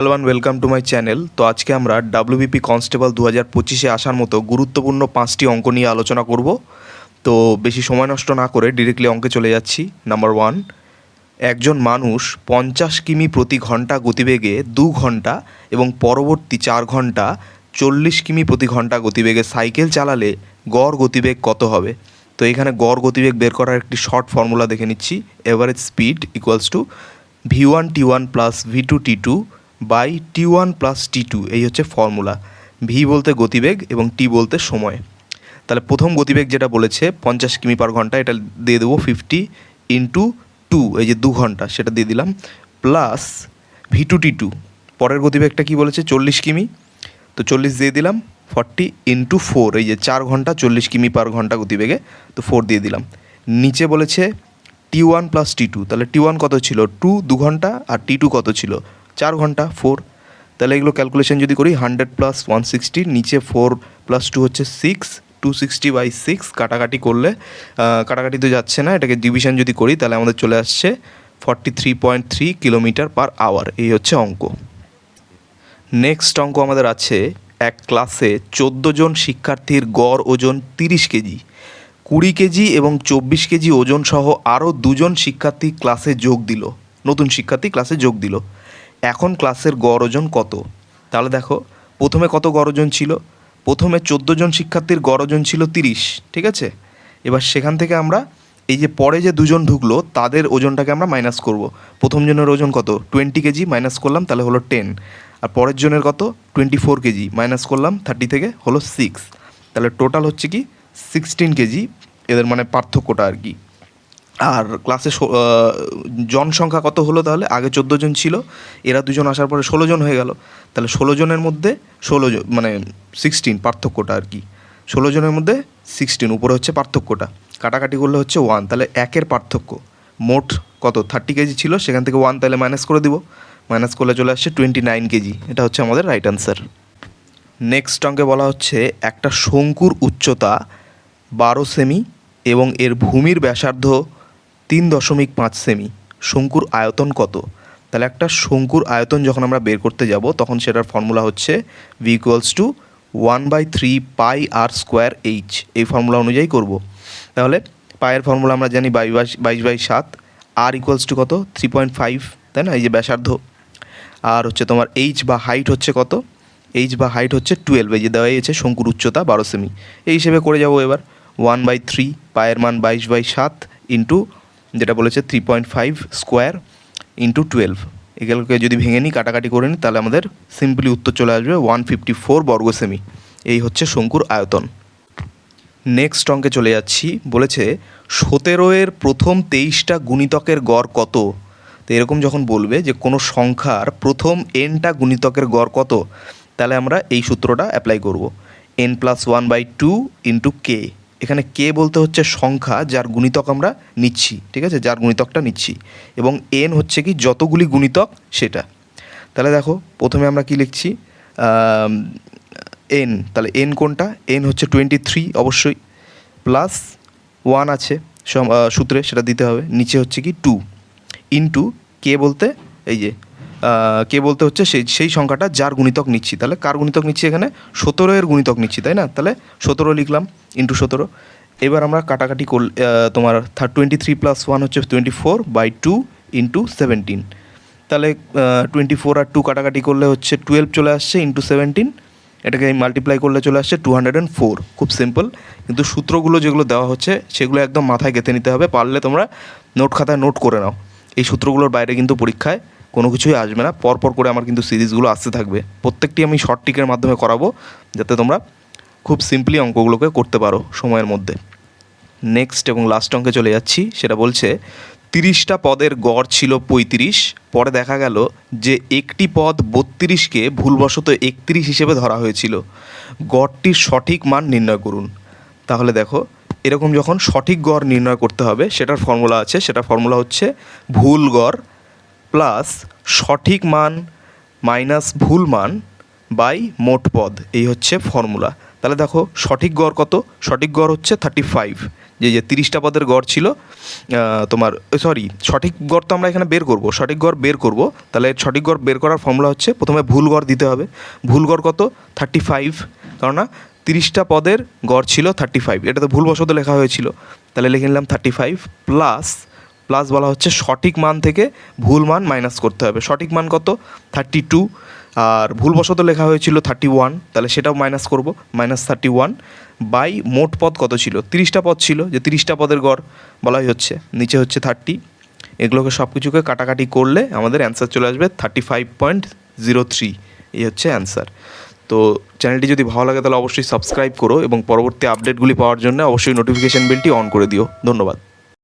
Hello welcome to my channel তো আজকে আমরা ডাব্লিউবিপি কনস্টেবল দু হাজার পঁচিশে আসার মতো গুরুত্বপূর্ণ পাঁচটি অঙ্ক নিয়ে আলোচনা করব। তো বেশি সময় নষ্ট না করে ডিরেক্টলি অঙ্কে চলে যাচ্ছি। নাম্বার ওয়ান একজন মানুষ পঞ্চাশ কিমি প্রতি ঘণ্টা গতিবেগে দু ঘণ্টা এবং পরবর্তী চার ঘণ্টা চল্লিশ কিমি প্রতি ঘণ্টা গতিবেগে সাইকেল চালালে গড় গতিবেগ কত হবে? তো এখানে গড় গতিবেগ বের করার একটি শর্ট ফর্মুলা দেখে নিচ্ছি। Average speed equals to V one T one plus V two T two by T one plus T two, এই হচ্ছে ফর্মুলা। ভি বলতে গতিবেগ এবং টি বলতে সময়। তাহলে প্রথম গতিবেগ যেটা বলেছে, পঞ্চাশ কিমি পার ঘণ্টা, এটা দিয়ে দেবো ফিফটি ইন্টু টু এই যে দু ঘণ্টা, সেটা দিয়ে দিলাম। Plus V two T two, পরের গতিবেগটা কি বলেছে, চল্লিশ কিমি? তো চল্লিশ দিয়ে দিলাম, ফর্টি ইন্টু ফোর এই যে চার ঘণ্টা, চল্লিশ কিমি পার ঘণ্টা গতিবেগে, তো ফোর দিয়ে দিলাম। নিচে বলেছে T one plus T two, তাহলে টি ওয়ান কত ছিল? টু দু ঘণ্টা, আর টি টু কত ছিল? চার ঘণ্টা ফোর তাহলে এগুলো ক্যালকুলেশন যদি করি হান্ড্রেড প্লাস ওয়ান সিক্সটি নিচে ফোর প্লাস টু হচ্ছে six two sixty by six কাটাকাটি করলে কাটাকাটি তো যাচ্ছে না, এটাকে ডিভিশন যদি করি, তাহলে আমাদের চলে আসছে forty three point three kilometre per hour এই হচ্ছে অঙ্ক। নেক্সট অঙ্ক আমাদের আছে, এক ক্লাসে চোদ্দ জন শিক্ষার্থীর গড় ওজন তিরিশ কেজি। কুড়ি কেজি এবং চব্বিশ কেজি ওজন সহ আরও দুজন শিক্ষার্থী ক্লাসে যোগ দিল। নতুন শিক্ষার্থী ক্লাসে যোগ দিল। এখন ক্লাসের গড় ওজন কত? তাহলে দেখো, প্রথমে কত গড় ওজন ছিল? প্রথমে চোদ্দ জন শিক্ষার্থীর গড় ওজন ছিল তিরিশ, ঠিক আছে? এবার সেখান থেকে আমরা এই যে পরে যে দুজন ঢুকলো, তাদের ওজনটাকে আমরা মাইনাস করব। প্রথম জনের ওজন কত? টোয়েন্টি কেজি মাইনাস করলাম, তাহলে হলো টেন আর পরের জনের কত? টোয়েন্টি ফোর কেজি মাইনাস করলাম থার্টি থেকে হলো সিক্স তাহলে টোটাল হচ্ছে কি সিক্সটিন কেজি। এদের মানে পার্থক্যটা আর কি। আর ক্লাসে জনসংখ্যা কত হলো তাহলে? আগে চোদ্দ জন ছিল, এরা দুজন আসার পরে ষোলো জন হয়ে গেল। তাহলে ষোলো জনের মধ্যে ষোলো জন মানে সিক্সটিন পার্থক্যটা আর কি। ষোলো জনের মধ্যে সিক্সটিন উপরে হচ্ছে পার্থক্যটা। কাটাকাটি করলে হচ্ছে ওয়ান তাহলে একের পার্থক্য। মোট কত? থার্টি কেজি ছিল, সেখান থেকে ওয়ান তাহলে মাইনাস করে দিব। মাইনাস করলে চলে আসছে টোয়েন্টি নাইন কেজি। এটা হচ্ছে আমাদের রাইট অ্যান্সার নেক্সট অঙ্কে বলা হচ্ছে, একটা শঙ্কুর উচ্চতা বারো সেমি এবং এর ভূমির ব্যাসার্ধ তিন দশমিক পাঁচ সেমি। শঙ্কুর আয়তন কত? তাহলে একটা শঙ্কুর আয়তন যখন আমরা বের করতে যাব, তখন সেটার ফর্মুলা হচ্ছে V equals to one by three pi r square h এই ফর্মুলা অনুযায়ী করব। তাহলে পায়ের ফর্মুলা আমরা জানি বাই বাইশ বাইশ বাই সাত। আর ইকুয়ালস টু কত? থ্রি পয়েন্ট ফাইভ তাই না? এই যে ব্যাসার্ধ। আর হচ্ছে তোমার এইচ বা হাইট হচ্ছে কত? এইচ বা হাইট হচ্ছে টুয়েলভ এই যে দেওয়াই আছে শঙ্কুর উচ্চতা বারো সেমি। এই হিসেবে করে যাব এবার। ওয়ান বাই থ্রি পায়ের মান বাইশ বাই সাত ইন্টু যেটা বলেছে three point five square into twelve এগুলোকে যদি ভেঙে নিই, কাটাকাটি করে নিই, তাহলে আমাদের সিম্পলি উত্তর চলে আসবে ওয়ান ফিফটি ফোর বর্গ সেমি এই হচ্ছে শঙ্কুর আয়তন। নেক্সট অঙ্কে চলে যাচ্ছি। বলেছে, সতেরো এর প্রথম তেইশটা গুণিতকের গড় কত? তো এরকম যখন বলবে যে কোনো সংখ্যার প্রথম এনটা গুণিতকের গড় কত, তাহলে আমরা এই সূত্রটা অ্যাপ্লাই করব। N plus one by two into k এখানে কে বলতে হচ্ছে সংখ্যা, যার গুণিতক আমরা নিচ্ছি, ঠিক আছে? যার গুণিতকটা নিচ্ছি। এবং এন হচ্ছে কি যতগুলি গুণিতক সেটা। তাহলে দেখো, প্রথমে আমরা কি লিখছি? এন তাহলে এন কোনটা? এন হচ্ছে টোয়েন্টি থ্রি অবশ্যই। প্লাস ওয়ান আছে সূত্রে সেটা দিতে হবে। নিচে হচ্ছে কি টু ইন্টু কে বলতে? এই যে কে বলতে হচ্ছে সেই সেই সংখ্যাটা যার গুণিতক নিচ্ছি। তাহলে কার গুণিতক নিচ্ছি এখানে? সতেরো এর গুণিতক নিচ্ছি, তাই না? তাহলে সতেরো লিখলাম ইন্টু সতেরো। এবার আমরা কাটাকাটি করল তোমার third twenty three plus one হচ্ছে twenty four by two into seventeen তাহলে টোয়েন্টি ফোর আর টু কাটাকাটি করলে হচ্ছে টুয়েলভ চলে আসছে ইন্টু সেভেন্টিন এটাকে মাল্টিপ্লাই করলে চলে আসছে টু হান্ড্রেড অ্যান্ড ফোর খুব সিম্পল কিন্তু সূত্রগুলো যেগুলো দেওয়া হচ্ছে, সেগুলো একদম মাথায় গেঁথে নিতে হবে। পারলে তোমরা নোট খাতায় নোট করে নাও। এই সূত্রগুলোর বাইরে কিন্তু পরীক্ষায় কোনো কিছুই আসবে না। পরপর করে আমার কিন্তু সিরিজগুলো আসতে থাকবে। প্রত্যেকটি আমি শর্ট টিকের মাধ্যমে করাবো, যাতে তোমরা খুব সিম্পলি অঙ্কগুলোকে করতে পারো সময়ের মধ্যে। নেক্সট এবং লাস্ট অঙ্কে চলে যাচ্ছি, সেটা বলছে, তিরিশটা পদের গড় ছিল পঁয়ত্রিশ, পরে দেখা গেল যে একটি পদ বত্রিশকে ভুলবশত একত্রিশ হিসেবে ধরা হয়েছিল। গড়টির সঠিক মান নির্ণয় করুন। তাহলে দেখো, এরকম যখন সঠিক গড় নির্ণয় করতে হবে, সেটার ফর্মুলা আছে সেটা ফর্মুলা হচ্ছে ভুল গড় প্লাস সঠিক মান মাইনাস ভুল মান বাই মোট পদ। এই হচ্ছে ফর্মুলা। তাহলে দেখো, সঠিক গড় কত? সঠিক গড় হচ্ছে থার্টি ফাইভ যে যে তিরিশটা পদের গড় ছিল তোমার সরি সঠিক গড় তো আমরা এখানে বের করব, সঠিক গড় বের করব। তাহলে সঠিক গড় বের করার ফর্মুলা হচ্ছে, প্রথমে ভুল গড় দিতে হবে। ভুল গড় কত? থার্টি ফাইভ কেননা তিরিশটা পদের গড় ছিল থার্টি ফাইভ এটা তো ভুলবশত লেখা হয়েছিল। তাহলে লিখে নিলাম থার্টি ফাইভ প্লাস প্লাস বলা হচ্ছে সঠিক মান থেকে ভুল মান মাইনাস করতে হবে। সঠিক মান কত? থার্টি টু আর ভুলবশত লেখা হয়েছিল থার্টি ওয়ান তাহলে সেটাও মাইনাস করব মাইনাস থার্টি ওয়ান বাই মোট পদ কত ছিল? তিরিশটা পদ ছিল, যে তিরিশটা পদের গড় বলাই হচ্ছে। নিচে হচ্ছে থার্টি এগুলোকে সব কিছুকে কাটাকাটি করলে আমাদের অ্যান্সার চলে আসবে thirty five point zero three এই হচ্ছে অ্যান্সার তো চ্যানেলটি যদি ভালো লাগে তাহলে অবশ্যই সাবস্ক্রাইব করো এবং পরবর্তী আপডেটগুলি পাওয়ার জন্য অবশ্যই নোটিফিকেশান বেলটি অন করে দিও। ধন্যবাদ।